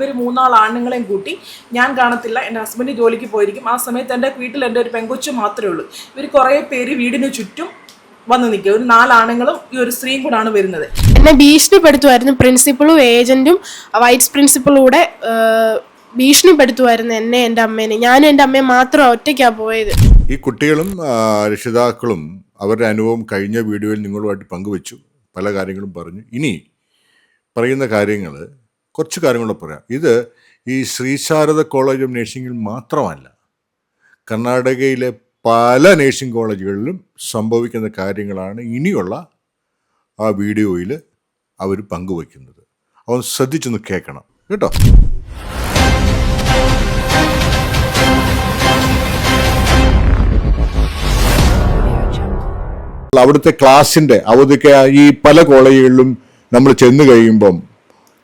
ഇവർ മൂന്നാൾ ആണുങ്ങളെയും കൂട്ടി ഞാൻ കാണത്തില്ല എന്റെ ഹസ്ബൻഡ് ജോലിക്ക് പോയിരിക്കും. ആ സമയത്ത് എന്റെ വീട്ടിൽ എന്റെ ഒരു പെങ്കൊച്ചു മാത്രമേ ഉള്ളൂ. ഇവർ കുറേ പേര് വീടിന് ചുറ്റും വന്ന് നിൽക്കുക ഒരു നാലാണുങ്ങളും ഈ ഒരു സ്ത്രീയും കൂടാണ് വരുന്നത്. എന്നെ ഭീഷണിപ്പെടുത്തുമായിരുന്നു പ്രിൻസിപ്പളും ഏജന്റും വൈസ് പ്രിൻസിപ്പളും കൂടെ ആ, ഭീഷണിപ്പെടുത്തുമായിരുന്നു എന്നെ എന്റെ അമ്മേനെ. ഞാനും എന്റെ അമ്മയെ മാത്രം ഒറ്റയ്ക്കാണ് പോയത്. ഈ കുട്ടികളും രക്ഷിതാക്കളും അവരുടെ അനുഭവം കഴിഞ്ഞ വീഡിയോയിൽ നിങ്ങളുമായിട്ട് പങ്കുവച്ചു. പല കാര്യങ്ങളും പറഞ്ഞു. ഇനി പറയുന്ന കാര്യങ്ങൾ കുറച്ച് കാര്യങ്ങൾ പറയാം. ഇത് ഈ ശ്രീശാരദ കോളേജ് ഓഫ് നേഴ്സിംഗിൽ മാത്രമല്ല കർണാടകയിലെ പല നേഴ്സിംഗ് കോളേജുകളിലും സംഭവിക്കുന്ന കാര്യങ്ങളാണ് ഇനിയുള്ള ആ വീഡിയോയിൽ അവർ പങ്കുവയ്ക്കുന്നത്. അവൻ ശ്രദ്ധിച്ചൊന്ന് കേൾക്കണം. കേട്ടോ? അവിടുത്തെ ക്ലാസ്സിന്റെ അവധിക്ക് ഈ പല കോളേജുകളിലും നമ്മൾ ചെന്ന് കഴിയുമ്പം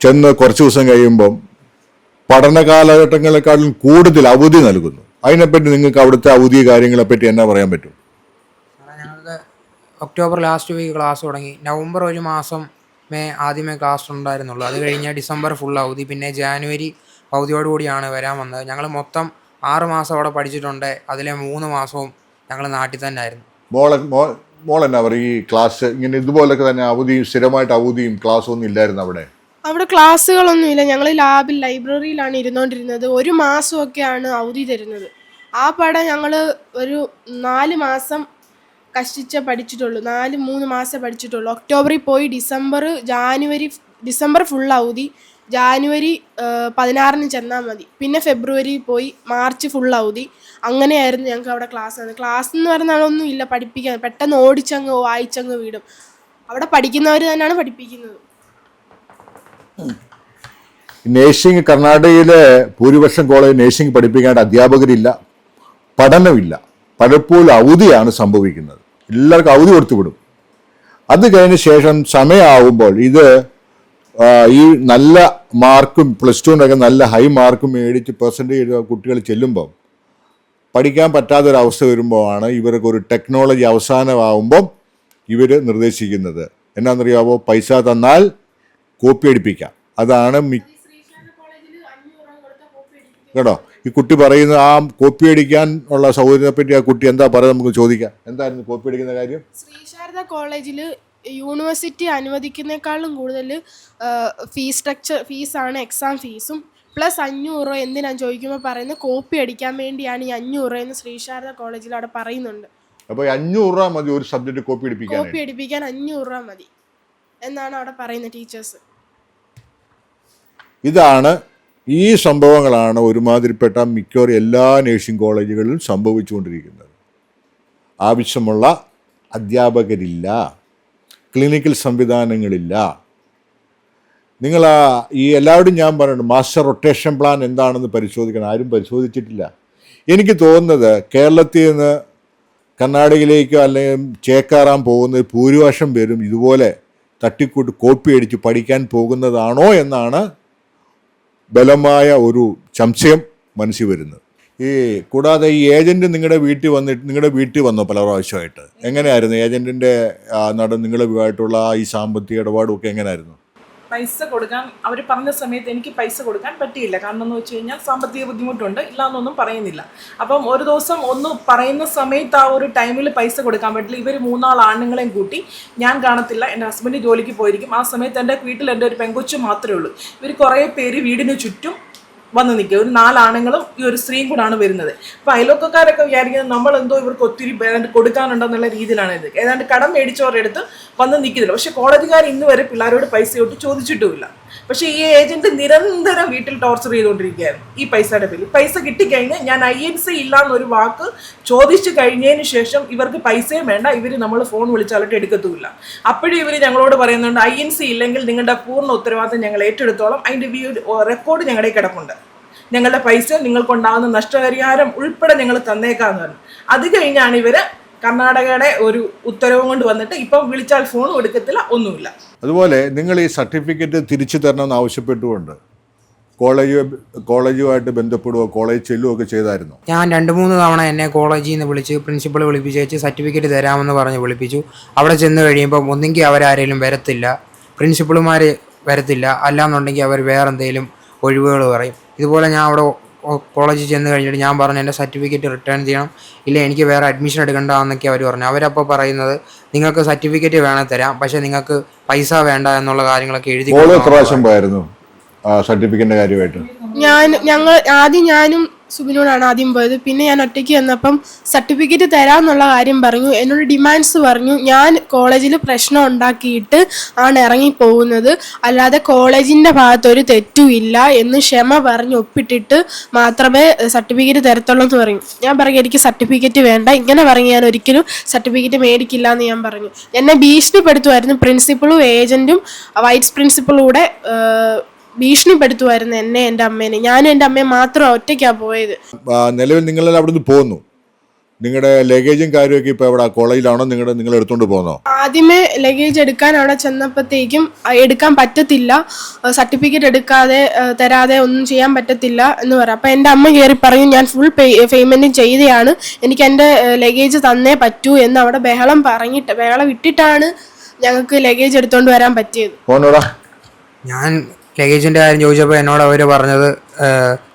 ചെന്ന് കുറച്ച് ദിവസം കഴിയുമ്പം പഠന കാലഘട്ടങ്ങളെക്കാളും കൂടുതൽ അവധി നൽകുന്നു. അതിനെപ്പറ്റി നിങ്ങൾക്ക് അവിടുത്തെ അവധി കാര്യങ്ങളെപ്പറ്റി എന്നാ പറയാൻ പറ്റും? ഒക്ടോബർ ലാസ്റ്റ് വീക്ക് ക്ലാസ് തുടങ്ങി. നവംബർ ഒരു മാസം മേ ആദ്യമേ ക്ലാസ് ഉണ്ടായിരുന്നുള്ളൂ. അത് കഴിഞ്ഞ ഡിസംബർ ഫുൾ അവധി. പിന്നെ ജാനുവരി അവധിയോടുകൂടിയാണ് വരാൻ വന്നത്. ഞങ്ങൾ മൊത്തം ആറ് മാസം അവിടെ പഠിച്ചിട്ടുണ്ട്. അതിലെ മൂന്ന് മാസവും ഞങ്ങൾ നാട്ടിൽ തന്നെ ആയിരുന്നു. മോളെ മോൾ എന്നാ പറയും ഈ ക്ലാസ് ഇങ്ങനെ ഇതുപോലൊക്കെ തന്നെ അവധിയും സ്ഥിരമായിട്ട് അവധിയും ക്ലാസ് ഒന്നും ഇല്ലായിരുന്നു അവിടെ? അവിടെ ക്ലാസ്സുകളൊന്നുമില്ല ഞങ്ങൾ ലാബിൽ ലൈബ്രറിയിലാണ് ഇരുന്നുകൊണ്ടിരുന്നത് ഒരു മാസമൊക്കെയാണ് അവധി തരുന്നത്. ആ പടം ഞങ്ങൾ ഒരു നാല് മാസം കഷ്ടിച്ച പഠിച്ചിട്ടുള്ളൂ. നാല് മൂന്ന് മാസം പഠിച്ചിട്ടുള്ളൂ. ഒക്ടോബറിൽ പോയി ഡിസംബർ ജാനുവരി ഡിസംബർ ഫുൾ അവധി. ജാനുവരി പതിനാറിന് ചെന്നാൽ മതി. പിന്നെ ഫെബ്രുവരി പോയി മാർച്ച് ഫുൾ അവധി. അങ്ങനെയായിരുന്നു ഞങ്ങൾക്ക് അവിടെ ക്ലാസ് വന്നത്. ക്ലാസ് എന്ന് പറഞ്ഞാൽ ഒന്നും ഇല്ല. പഠിപ്പിക്കാൻ. പെട്ടെന്ന് ഓടിച്ചങ്ങ് വായിച്ചങ്ങ് വീടും. അവിടെ പഠിക്കുന്നവർ തന്നെയാണ് പഠിപ്പിക്കുന്നത്. നേഴ്സിംഗ് കർണാടകയിലെ ഭൂരിപക്ഷം കോളേജ് നേഴ്സിംഗ് പഠിപ്പിക്കാണ്ട് അധ്യാപകരില്ല പഠനമില്ല. പലപ്പോഴും അവധിയാണ് സംഭവിക്കുന്നത്. എല്ലാവർക്കും അവധി കൊടുത്തു വിടും അത് കഴിഞ്ഞ ശേഷം സമയമാവുമ്പോൾ ഇത് ഈ നല്ല മാർക്കും പ്ലസ് ടുവിനൊക്കെ നല്ല ഹൈ മാർക്കും മേടിച്ച് പെർസെന്റേജ് കുട്ടികൾ ചെല്ലുമ്പം പഠിക്കാൻ പറ്റാത്ത ഒരു അവസ്ഥ വരുമ്പോഴാണ് ഇവർക്ക് ഒരു ടെക്നോളജി അവസാനമാവുമ്പം ഇവർ നിർദ്ദേശിക്കുന്നത്. എന്നാണെന്നറിയാവോ പൈസ തന്നാൽ കോപ്പി അടിപ്പിക്കാം. അതാണ് മി കേട്ടോ? ഈ കുട്ടി പറയുന്ന ആ കോപ്പി അടിക്കാൻ ഉള്ള സൗകര്യത്തെ പറ്റി ആ കുട്ടി എന്താ പറയുക നമുക്ക് ചോദിക്കാം. എന്തായിരുന്നു കോപ്പി അടിക്കുന്ന കാര്യം? ശ്രീശാരദ കോളേജിൽ യൂണിവേഴ്സിറ്റി അനുവദിക്കുന്നേക്കാളും കൂടുതൽ ഫീസ് സ്ട്രക്ചർ ഫീസാണ് എക്സാം ഫീസും പ്ലസ് അഞ്ഞൂറ് രൂപ എന്തിനാണ് ചോദിക്കുമ്പോൾ പറയുന്നത് കോപ്പി അടിക്കാൻ വേണ്ടിയാണ് ഈ അഞ്ഞൂറ് രൂപ എന്ന് ശ്രീശാരദ കോളേജിൽ അവിടെ പറയുന്നുണ്ട്. അപ്പോൾ അഞ്ഞൂറ് രൂപ മതി ഒരു സബ്ജക്റ്റ് കോപ്പി അടിപ്പിക്കാൻ കോപ്പി അടിപ്പിക്കാൻ അഞ്ഞൂറ് രൂപ മതി. എന്നാണ് അവിടെ പറയുന്നത് ടീച്ചേഴ്സ് ഇതാണ് ഈ സംഭവങ്ങളാണ് ഒരുമാതിരിപ്പെട്ട മിക്കവാറും എല്ലാ നേഴ്സിംഗ് കോളേജുകളിലും സംഭവിച്ചുകൊണ്ടിരിക്കുന്നത്. ആവശ്യമുള്ള അധ്യാപകരില്ല ക്ലിനിക്കൽ സംവിധാനങ്ങളില്ല. നിങ്ങൾ ഈ എല്ലാവരും ഞാൻ പറയുന്നുണ്ട് മാസ്റ്റർ റൊട്ടേഷൻ പ്ലാൻ എന്താണെന്ന് പരിശോധിക്കണം. ആരും പരിശോധിച്ചിട്ടില്ല. എനിക്ക് തോന്നുന്നത് കേരളത്തിൽ നിന്ന് കർണാടകയിലേക്കോ അല്ലെങ്കിൽ ചേക്കാറാൻ പോകുന്ന ഭൂരിപക്ഷം പേരും ഇതുപോലെ തട്ടിക്കൂട്ട് കോപ്പി അടിച്ച് പഠിക്കാൻ പോകുന്നതാണോ എന്നാണ് ബലമായ ഒരു സംശയം മനസ്സിൽ വരുന്നത്. ഈ കൂടാതെ ഈ ഏജന്റ് നിങ്ങളുടെ വീട്ടിൽ വന്നിട്ട് നിങ്ങളുടെ വീട്ടിൽ വന്നോ പല പ്രാവശ്യമായിട്ട്? എങ്ങനെയായിരുന്നു ആ, നട നിങ്ങളുമായിട്ടുള്ള ഈ സാമ്പത്തിക ഇടപാടും ഒക്കെ എങ്ങനെയായിരുന്നു? പൈസ കൊടുക്കാൻ അവർ പറഞ്ഞ സമയത്ത് എനിക്ക് പൈസ കൊടുക്കാൻ പറ്റിയില്ല. കാരണം എന്ന് വെച്ച് കഴിഞ്ഞാൽ സാമ്പത്തിക ബുദ്ധിമുട്ടുണ്ട്. ഇല്ലാന്നൊന്നും പറയുന്നില്ല. അപ്പം ഒരു ദിവസം ഒന്ന് പറയുന്ന സമയത്ത് ആ ഒരു ടൈമിൽ പൈസ കൊടുക്കാൻ പറ്റില്ല. ഇവർ മൂന്നാൾ ആണുങ്ങളെയും കൂട്ടി ഞാൻ കാണത്തില്ല. എന്റെ ഹസ്ബൻഡ് ജോലിക്ക് പോയിരിക്കും. ആ സമയത്ത് എന്റെ വീട്ടിൽ എന്റെ ഒരു പെങ്കൊച്ചു മാത്രമേ ഉള്ളൂ. ഇവർ കുറേ പേര് വീടിന് ചുറ്റും വന്ന് നിൽക്കുക. ഒരു നാലാണുങ്ങളും ഈ ഒരു സ്ത്രീയും കൂടാണ് വരുന്നത്. അപ്പോൾ അയൽവക്കക്കാരൊക്കെ വിചാരിക്കുന്നത് നമ്മൾ എന്തോ ഇവർക്ക് ഒത്തിരി ഏതാണ്ട് കൊടുക്കാനുണ്ടെന്നുള്ള രീതിയിലാണ് ഇത്. ഏതാണ്ട് കടം മേടിച്ചവരുടെ അടുത്ത് വന്ന് നിൽക്കുന്നില്ല. പക്ഷെ കോടതിക്കാർ ഇന്ന് വരെ പിള്ളേരോട് പൈസ തൊട്ട് ചോദിച്ചിട്ടുമില്ല. പക്ഷേ ഈ ഏജന്റ് നിരന്തരം വീട്ടിൽ ടോർച്ചർ ചെയ്തുകൊണ്ടിരിക്കുകയായിരുന്നു ഈ പൈസയുടെ പേരിൽ. പൈസ കിട്ടിക്കഴിഞ്ഞ് ഞാൻ ഐ എൻ സി ഇല്ല എന്നൊരു വാക്ക് ചോദിച്ചു കഴിഞ്ഞതിന് ശേഷം ഇവർക്ക് പൈസയും വേണ്ട. ഇവർ നമ്മൾ ഫോൺ വിളിച്ചാലിട്ട് എടുക്കത്തുമില്ല. അപ്പോഴും ഇവർ ഞങ്ങളോട് പറയുന്നുണ്ട് ഐ എൻ സി ഇല്ലെങ്കിൽ നിങ്ങളുടെ പൂർണ ഉത്തരവാദിത്തം ഞങ്ങൾ ഏറ്റെടുത്തോളം. അതിന്റെ റെക്കോർഡ് ഞങ്ങളുടെ കിടപ്പുണ്ട്. ഞങ്ങളുടെ പൈസ നിങ്ങൾക്കുണ്ടാകുന്ന നഷ്ടപരിഹാരം ഉൾപ്പെടെ ഞങ്ങൾ തന്നേക്കാന്ന് പറഞ്ഞു. അത് കഴിഞ്ഞാണ് ഇവർ കർണാടകയുടെ ഒരു ഉത്തരവും കൊണ്ട് വന്നിട്ട് ഇപ്പം വിളിച്ചാൽ ഫോൺ എടുക്കത്തില്ല ഒന്നുമില്ല. അതുപോലെ നിങ്ങൾ ഈ സർട്ടിഫിക്കറ്റ് തിരിച്ചു തരണമെന്ന് ആവശ്യപ്പെട്ടുകൊണ്ട് കോളേജ് കോളേജുമായിട്ട് ബന്ധപ്പെടുകയോ കോളേജ് ചെല്ലുകയോ ഒക്കെ ചെയ്തായിരുന്നു? ഞാൻ രണ്ട് മൂന്ന് തവണ എന്നെ കോളേജിൽ നിന്ന് വിളിച്ച് പ്രിൻസിപ്പൾ വിളിപ്പിച്ച് സർട്ടിഫിക്കറ്റ് തരാമെന്ന് പറഞ്ഞ് വിളിപ്പിച്ചു. അവിടെ ചെന്ന് കഴിയുമ്പോൾ ഒന്നെങ്കിൽ അവരാരെങ്കിലും വരത്തില്ല പ്രിൻസിപ്പളുമാർ വരത്തില്ല അല്ലാന്നുണ്ടെങ്കിൽ അവർ വേറെ എന്തെങ്കിലും ഒഴിവുകൾ പറയും. ഇതുപോലെ ഞാൻ അവിടെ കോളേജിൽ ചെന്ന് കഴിഞ്ഞിട്ട് ഞാൻ പറഞ്ഞു എന്റെ സർട്ടിഫിക്കറ്റ് റിട്ടേൺ ചെയ്യണം. ഇല്ല എനിക്ക് വേറെ അഡ്മിഷൻ എടുക്കണ്ടെന്നൊക്കെ അവർ പറഞ്ഞു അവരപ്പോൾ പറയുന്നത് നിങ്ങൾക്ക് സർട്ടിഫിക്കറ്റ് വേണേൽ തരാം പക്ഷേ നിങ്ങൾക്ക് പൈസ വേണ്ട എന്നുള്ള കാര്യങ്ങളൊക്കെ എഴുതി പ്രാവശ്യം പോയായിരുന്നു? സർട്ടിഫിക്കറ്റിന്റെ കാര്യമായിട്ട്? ഞാൻ ഞങ്ങൾ ആദ്യം ഞാനും സുബിനോടാണ് ആദ്യം പോയത്. പിന്നെ ഞാൻ ഒറ്റയ്ക്ക് വന്നപ്പം സർട്ടിഫിക്കറ്റ് തരാമെന്നുള്ള കാര്യം പറഞ്ഞു. എന്നോട് ഡിമാൻഡ്സ് പറഞ്ഞു. ഞാൻ കോളേജിൽ പ്രശ്നം ഉണ്ടാക്കിയിട്ട് ആണ് ഇറങ്ങി പോകുന്നത് അല്ലാതെ കോളേജിന്റെ ഭാഗത്തൊരു തെറ്റും ഇല്ല എന്ന് ക്ഷമ പറഞ്ഞ് ഒപ്പിട്ടിട്ട് മാത്രമേ സർട്ടിഫിക്കറ്റ് തരത്തുള്ളൂ എന്ന് പറഞ്ഞു. ഞാൻ പറഞ്ഞു എനിക്ക് സർട്ടിഫിക്കറ്റ് വേണ്ട. ഇങ്ങനെ പറഞ്ഞു ഞാൻ ഒരിക്കലും സർട്ടിഫിക്കറ്റ് മേടിക്കില്ല എന്ന് ഞാൻ പറഞ്ഞു. എന്നെ ഭീഷണിപ്പെടുത്തുമായിരുന്നു. പ്രിൻസിപ്പളും ഏജന്റും വൈസ് പ്രിൻസിപ്പളും കൂടെ ഭീഷണിപ്പെടുത്തുമായിരുന്നു എന്നെ എന്റെ അമ്മേനെ. ഞാനും എന്റെ അമ്മയും മാത്രം ഒറ്റയ്ക്കാണ് പോയത്. നിലവിൽ നിങ്ങളെല്ലാം അവിടുന്ന് പോന്നു. നിങ്ങളുടെ ലഗേജും കാര്യമൊക്കെ ഇപ്പൊ എവിടെ? കോളേജിലാണോ? നിങ്ങളുടെ നിങ്ങൾ എടുത്തോണ്ട് പോന്നോ? ആദ്യമേ ലഗേജ് എടുക്കാൻ അവിടെ ചെന്നപ്പോഴത്തേക്കും എടുക്കാൻ പറ്റത്തില്ല. സർട്ടിഫിക്കറ്റ് എടുക്കാതെ തരാതെ ഒന്നും ചെയ്യാൻ പറ്റത്തില്ല എന്ന് പറയാം അപ്പൊ എന്റെ അമ്മ കയറി പറയും ഞാൻ ഫുൾ പേയ്മെന്റും ചെയ്തെയാണ്. ചെയ്തതാണ് എനിക്ക് എന്റെ ലഗേജ് തന്നേ പറ്റൂ എന്ന് അവിടെ ബഹളം പറഞ്ഞിട്ട് ബഹളം ഇട്ടിട്ടാണ് ഞങ്ങൾക്ക് ലഗേജ് എടുത്തോണ്ട് വരാൻ പറ്റിയത്. ഞാൻ ലഗേജിന്റെ കാര്യം ചോദിച്ചപ്പോൾ എന്നോട് അവർ പറഞ്ഞത്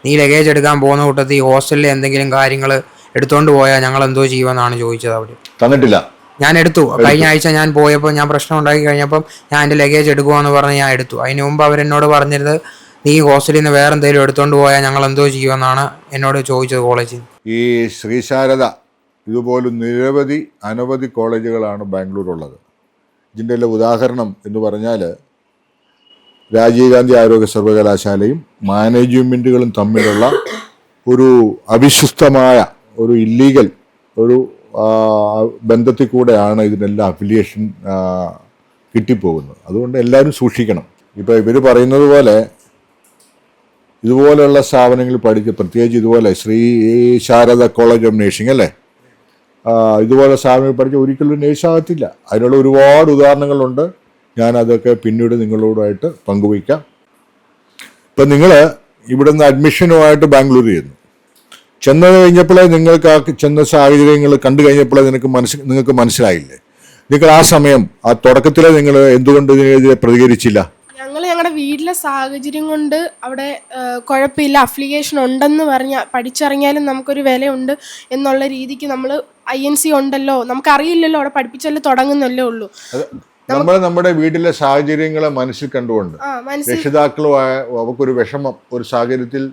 നീ ലഗേജ് എടുക്കാൻ പോകുന്ന കൂട്ടത്തിൽ ഈ ഹോസ്റ്റലിൽ എന്തെങ്കിലും കാര്യങ്ങൾ എടുത്തുകൊണ്ട് പോയാൽ ഞങ്ങൾ എന്തോ ചെയ്യുമെന്നാണ് ചോദിച്ചത് അവർ തന്നിട്ടില്ല. ഞാൻ എടുത്തു. കഴിഞ്ഞ ആഴ്ച ഞാൻ പോയപ്പോൾ ഞാൻ പ്രശ്നം ഉണ്ടാക്കി കഴിഞ്ഞപ്പം ഞാൻ എന്റെ ലഗേജ് എടുക്കുമെന്ന് പറഞ്ഞ് ഞാൻ എടുത്തു. അതിന് മുമ്പ് അവരെന്നോട് പറഞ്ഞിരുന്നത് നീ ഹോസ്റ്റലിൽ നിന്ന് വേറെ എന്തെങ്കിലും എടുത്തുകൊണ്ട് പോയാൽ ഞങ്ങൾ എന്തോ ചെയ്യുമെന്നാണ് എന്നോട് ചോദിച്ചത് കോളേജിൽ ഈ ശ്രീശാരദ ഇതുപോലും നിരവധി അനവധി കോളേജുകളാണ് ബാംഗ്ലൂരുള്ളത്. ഇതിന്റെ എല്ലാം ഉദാഹരണം എന്ന് പറഞ്ഞാൽ രാജീവ് ഗാന്ധി ആരോഗ്യ സർവകലാശാലയും മാനേജ്മെന്റുകളും തമ്മിലുള്ള ഒരു അവിശ്വസ്തമായ ഒരു ഇല്ലീഗൽ ഒരു ബന്ധത്തിൽ കൂടെയാണ് ഇതിനെല്ലാം അഫിലിയേഷൻ കിട്ടിപ്പോകുന്നത്. അതുകൊണ്ട് എല്ലാവരും സൂക്ഷിക്കണം. ഇപ്പോൾ ഇവർ പറയുന്നത് പോലെ ഇതുപോലെയുള്ള സ്ഥാപനങ്ങളിൽ പഠിച്ച് പ്രത്യേകിച്ച് ഇതുപോലെ Shri Sharada college of nursing അല്ലേ? ഇതുപോലെ സ്ഥാപനങ്ങൾ പഠിച്ച് ഒരിക്കലും നേഴ്സാകത്തില്ല. അതിനുള്ള ഒരുപാട് ഉദാഹരണങ്ങളുണ്ട്. ഞാൻ അതൊക്കെ പിന്നീട് നിങ്ങളോടായിട്ട് പങ്കുവയ്ക്കാം. ഇപ്പം നിങ്ങൾ ഇവിടുന്ന് അഡ്മിഷനുമായിട്ട് ബാംഗ്ലൂർ ചെയ്യുന്നു. ചെന്ന് കഴിഞ്ഞപ്പോഴേ നിങ്ങൾക്ക് ആ ചെന്ന സാഹചര്യങ്ങൾ കണ്ടു കഴിഞ്ഞപ്പോഴേ നിനക്ക് മനസ്സ് നിങ്ങൾക്ക് മനസ്സിലായില്ലേ? നിങ്ങൾ ആ സമയം ആ തുടക്കത്തിലെ നിങ്ങൾ എന്തുകൊണ്ട് ഇതിനെതിരെ പ്രതികരിച്ചില്ല? ഞങ്ങൾ ഞങ്ങളുടെ വീട്ടിലെ സാഹചര്യം കൊണ്ട് അവിടെ കുഴപ്പമില്ല. അപ്ലിക്കേഷൻ ഉണ്ടെന്ന് പറഞ്ഞ പഠിച്ചിറങ്ങിയാലും നമുക്കൊരു വിലയുണ്ട് എന്നുള്ള രീതിക്ക് നമ്മൾ ഐ എൻ സി ഉണ്ടല്ലോ. നമുക്കറിയില്ലല്ലോ അവിടെ പഠിപ്പിച്ചല്ലോ തുടങ്ങുന്നല്ലേ ഉള്ളൂ. നമ്മൾ നമ്മുടെ വീട്ടിലെ സാഹചര്യങ്ങളെ മനസ്സിൽ കണ്ടുകൊണ്ട് രക്ഷിതാക്കളുമായ അവർക്കൊരു വിഷമം ഒരു സാഹചര്യത്തിൽ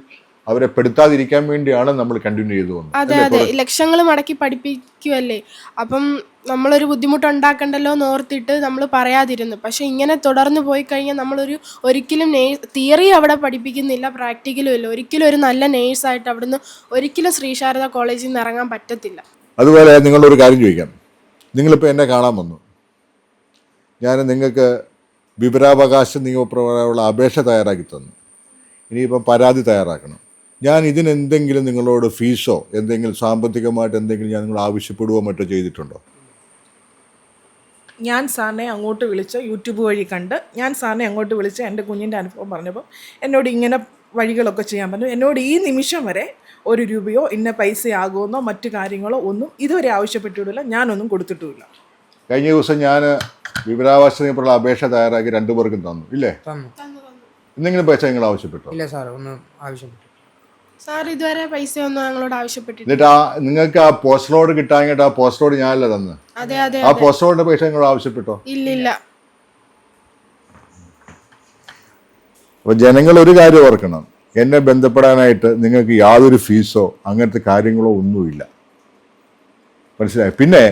അവരെ പെടുത്താതിരിക്കാൻ വേണ്ടിയാണ് നമ്മൾ കണ്ടിന്യൂ ചെയ്തു പോകുന്നത് അതെ. അതെ ലക്ഷങ്ങൾ മടക്കി പഠിപ്പിക്കുമല്ലേ അപ്പം നമ്മളൊരു ബുദ്ധിമുട്ടുണ്ടാക്കണ്ടല്ലോ എന്ന് ഓർത്തിട്ട് നമ്മൾ പറയാതിരുന്നു. പക്ഷെ ഇങ്ങനെ തുടർന്ന് പോയി കഴിഞ്ഞാൽ നമ്മളൊരു ഒരിക്കലും തിയറി അവിടെ പഠിപ്പിക്കുന്നില്ല പ്രാക്ടിക്കലും ഇല്ല. ഒരിക്കലും ഒരു നല്ല നേഴ്സായിട്ട് അവിടുന്ന് ഒരിക്കലും ശ്രീശാരദ കോളേജിൽ നിന്ന് ഇറങ്ങാൻ പറ്റത്തില്ല. അതുപോലെ നിങ്ങളൊരു കാര്യം ചോദിക്കാം. നിങ്ങളിപ്പോൾ എന്നെ കാണാൻ വന്നു. ഞാൻ നിങ്ങൾക്ക് വിവരാവകാശ നിയമപ്രകാരമുള്ള അപേക്ഷ തയ്യാറാക്കി തന്നു. ഇനിയിപ്പം പരാതി തയ്യാറാക്കണം. ഞാൻ ഇതിനെന്തെങ്കിലും നിങ്ങളോട് ഫീസോ എന്തെങ്കിലും സാമ്പത്തികമായിട്ട് എന്തെങ്കിലും ഞാൻ നിങ്ങൾ ആവശ്യപ്പെടുകയോ മറ്റോ ചെയ്തിട്ടുണ്ടോ? ഞാൻ സാറിനെ അങ്ങോട്ട് വിളിച്ച് യൂട്യൂബ് വഴി കണ്ട് ഞാൻ സാറിനെ അങ്ങോട്ട് വിളിച്ച് എന്റെ കുഞ്ഞിന്റെ അനുഭവം പറഞ്ഞപ്പോൾ എന്നോട് ഇങ്ങനെ വഴികളൊക്കെ ചെയ്യാൻ പറഞ്ഞു. എന്നോട് ഈ നിമിഷം വരെ ഒരു രൂപയോ ഇന്ന പൈസയാകുമെന്നോ മറ്റു കാര്യങ്ങളോ ഒന്നും ഇതുവരെ ആവശ്യപ്പെട്ടിട്ടില്ല. ഞാനൊന്നും കൊടുത്തിട്ടുമില്ല. കഴിഞ്ഞ ദിവസം ഞാൻ വിവരാവകാശ അപേക്ഷ തയ്യാറാക്കി രണ്ടു പേർക്കും തന്നു. ഇല്ലേ? തന്നു. എന്തെങ്കിലും പൈസ നിങ്ങൾ ആവശ്യപ്പെട്ടോ? ഇല്ല സാർ ഒന്നും ആവശ്യപ്പെട്ടു സാർ ഇതുവരെ ഒന്നും ഞങ്ങളോട് ആവശ്യപ്പെട്ടിട്ടില്ല. എന്നിട്ട് ആ നിങ്ങൾക്ക് ആ പോസ്റ്റ് റോഡ് കിട്ടാങ്ങിട്ട് ആ പോസ്റ്റ് ലോഡ് ഞാനല്ല തന്ന്. അതെ അതെ ആ പോസ്റ്റ് ലോഡിന്റെ പൈസ നിങ്ങൾ ആവശ്യപ്പെട്ടോ? ഇല്ലില്ല. അപ്പോൾ ജനങ്ങൾ ഒരു കാര്യം ഓർക്കണം. എന്നെ ബന്ധപ്പെടാനായിട്ട് നിങ്ങൾക്ക് യാതൊരു ഫീസോ അങ്ങനത്തെ കാര്യങ്ങളോ ഒന്നുമില്ല. മനസ്സിലായി? പിന്നെ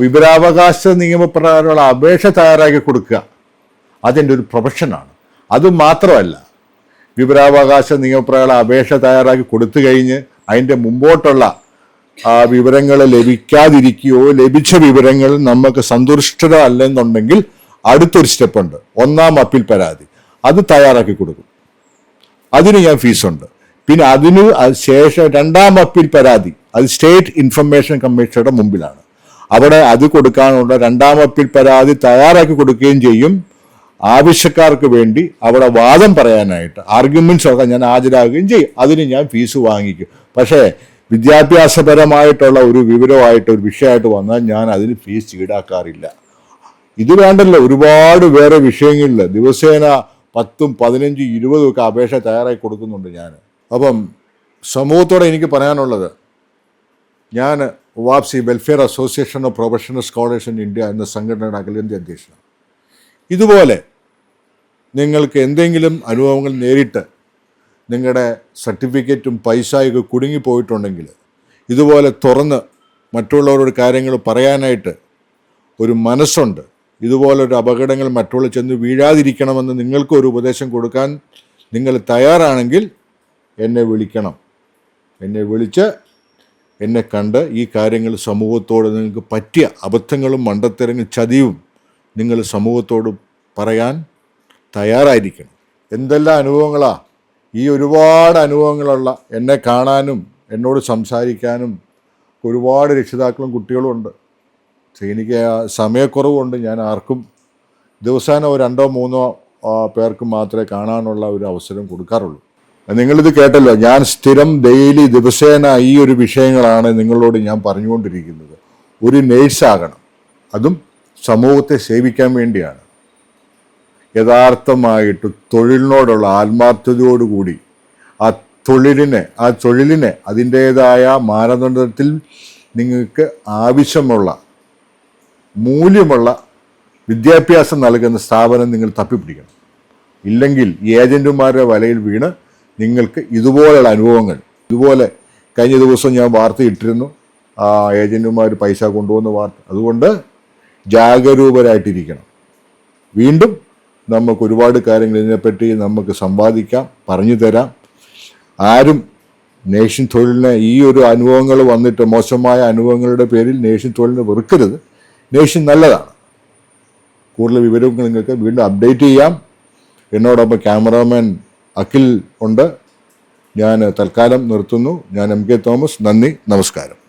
വിവരാവകാശ നിയമപ്രകാരമുള്ള അപേക്ഷ തയ്യാറാക്കി കൊടുക്കുക. അതിന്റെ ഒരു പ്രൊഫഷനാണ്. അത് മാത്രമല്ല വിവരാവകാശ നിയമപ്രകാരം അപേക്ഷ തയ്യാറാക്കി കൊടുത്തു കഴിഞ്ഞ് അതിന്റെ മുമ്പോട്ടുള്ള വിവരങ്ങൾ ലഭിക്കാതിരിക്കുകയോ ലഭിച്ച വിവരങ്ങൾ നമുക്ക് സന്തുഷ്ടത അല്ലെന്നുണ്ടെങ്കിൽ അടുത്തൊരു സ്റ്റെപ്പുണ്ട്. ഒന്നാം അപ്പീൽ പരാതി. അത് തയ്യാറാക്കി കൊടുക്കും. അതിന് ഞാൻ ഫീസുണ്ട്. പിന്നെ അതിന് ശേഷം രണ്ടാം അപ്പീൽ പരാതി. അത് സ്റ്റേറ്റ് ഇൻഫർമേഷൻ കമ്മീഷയുടെ മുമ്പിലാണ്. അവിടെ അത് കൊടുക്കാനുള്ള രണ്ടാം പരാതി തയ്യാറാക്കി കൊടുക്കുകയും ചെയ്യും. ആവശ്യക്കാർക്ക് വേണ്ടി അവിടെ വാദം പറയാനായിട്ട് ആർഗ്യുമെന്റ്സ് ഒക്കെ ഞാൻ ഹാജരാകുകയും ചെയ്യും. അതിന് ഞാൻ ഫീസ് വാങ്ങിക്കും. പക്ഷേ വിദ്യാഭ്യാസപരമായിട്ടുള്ള ഒരു വിവരമായിട്ട് ഒരു വിഷയമായിട്ട് വന്നാൽ ഞാൻ അതിന് ഫീസ് ഈടാക്കാറില്ല. ഇത് വേണ്ടല്ലോ. ഒരുപാട് വേറെ വിഷയങ്ങളിൽ ദിവസേന പത്തും പതിനഞ്ചും ഇരുപതും ഒക്കെ അപേക്ഷ തയ്യാറായി കൊടുക്കുന്നുണ്ട് ഞാൻ. അപ്പം സമൂഹത്തോടെ എനിക്ക് പറയാനുള്ളത് ഞാൻ വാപ്സി welfare association of professional scholars in India എന്ന സംഘടനയുടെ അഖിലേന്ത്യാ അധ്യക്ഷനാണ്. ഇതുപോലെ നിങ്ങൾക്ക് എന്തെങ്കിലും അനുഭവങ്ങൾ നേരിട്ട് നിങ്ങളുടെ സർട്ടിഫിക്കറ്റും പൈസയൊക്കെ കുടുങ്ങിപ്പോയിട്ടുണ്ടെങ്കിൽ ഇതുപോലെ തുറന്ന് മറ്റുള്ളവരോട് കാര്യങ്ങൾ പറയാനായിട്ട് ഒരു മനസ്സുണ്ട്. ഇതുപോലൊരു അപകടങ്ങൾ മറ്റുള്ള ചെന്ന് വീഴാതിരിക്കണമെന്ന് നിങ്ങൾക്ക് ഒരു ഉപദേശം കൊടുക്കാൻ നിങ്ങൾ തയ്യാറാണെങ്കിൽ എന്നെ വിളിക്കണം. എന്നെ വിളിച്ച് എന്നെ കണ്ട് ഈ കാര്യങ്ങൾ സമൂഹത്തോട് നിങ്ങൾക്ക് പറ്റിയ അബദ്ധങ്ങളും മണ്ടത്തരങ്ങളും ചതിയും നിങ്ങൾ സമൂഹത്തോട് പറയാൻ തയ്യാറായിരിക്കണം. എന്തെല്ലാം അനുഭവങ്ങളാ? ഈ ഒരുപാട് അനുഭവങ്ങളുള്ള എന്നെ കാണാനും എന്നോട് സംസാരിക്കാനും ഒരുപാട് രക്ഷിതാക്കളും കുട്ടികളും ഉണ്ട്. എനിക്ക് സമയക്കുറവുണ്ട്. ഞാൻ ആർക്കും ദിവസേന രണ്ടോ മൂന്നോ പേർക്ക് മാത്രമേ കാണാനുള്ള ഒരു അവസരം കൊടുക്കാറുള്ളൂ. നിങ്ങളിത് കേട്ടല്ലോ ഞാൻ സ്ഥിരം ഡെയിലി ദിവസേന ഈ ഒരു വിഷയങ്ങളാണ് നിങ്ങളോട് ഞാൻ പറഞ്ഞുകൊണ്ടിരിക്കുന്നത്. ഒരു നേഴ്സാകണം അതും സമൂഹത്തെ സേവിക്കാൻ വേണ്ടിയാണ്. യഥാർത്ഥമായിട്ട് തൊഴിലിനോടുള്ള ആത്മാർത്ഥതയോടുകൂടി ആ തൊഴിലിനെ ആ തൊഴിലിനെ അതിന്റേതായ മാനദണ്ഡത്തിൽ നിങ്ങൾക്ക് ആവശ്യമുള്ള മൂല്യമുള്ള വിദ്യാഭ്യാസം നൽകുന്ന സ്ഥാപനം നിങ്ങൾ തപ്പിപ്പിടിക്കണം. ഇല്ലെങ്കിൽ ഏജന്റുമാരുടെ വലയിൽ വീണ് നിങ്ങൾക്ക് ഇതുപോലെയുള്ള അനുഭവങ്ങൾ ഇതുപോലെ കഴിഞ്ഞ ദിവസം ഞാൻ വാർത്ത ഇട്ടിരുന്നു. ആ ഏജന്റുമാർ പൈസ കൊണ്ടുപോകുന്ന വാർത്ത. അതുകൊണ്ട് ജാഗരൂകരായിട്ടിരിക്കണം വീണ്ടും നമുക്ക് ഒരുപാട് കാര്യങ്ങൾ ഇതിനെപ്പറ്റി നമുക്ക് സമ്പാദിക്കാം പറഞ്ഞു തരാം. ആരും നേഷൻ തൊഴിലിനെ ഈ ഒരു അനുഭവങ്ങൾ വന്നിട്ട് മോശമായ അനുഭവങ്ങളുടെ പേരിൽ നേഷൻ തൊഴിലിനെ വെറുക്കരുത്. നേഷൻ നല്ലതാണ്. കൂടുതൽ വിവരങ്ങൾ നിങ്ങൾക്ക് വീണ്ടും അപ്ഡേറ്റ് ചെയ്യാം. എന്നോടൊപ്പം ക്യാമറാമാൻ അഖിൽ ഉണ്ട് ഞാൻ തൽക്കാലം നിർത്തുന്നു. ഞാൻ എം കെ തോമസ്. നന്ദി. നമസ്കാരം.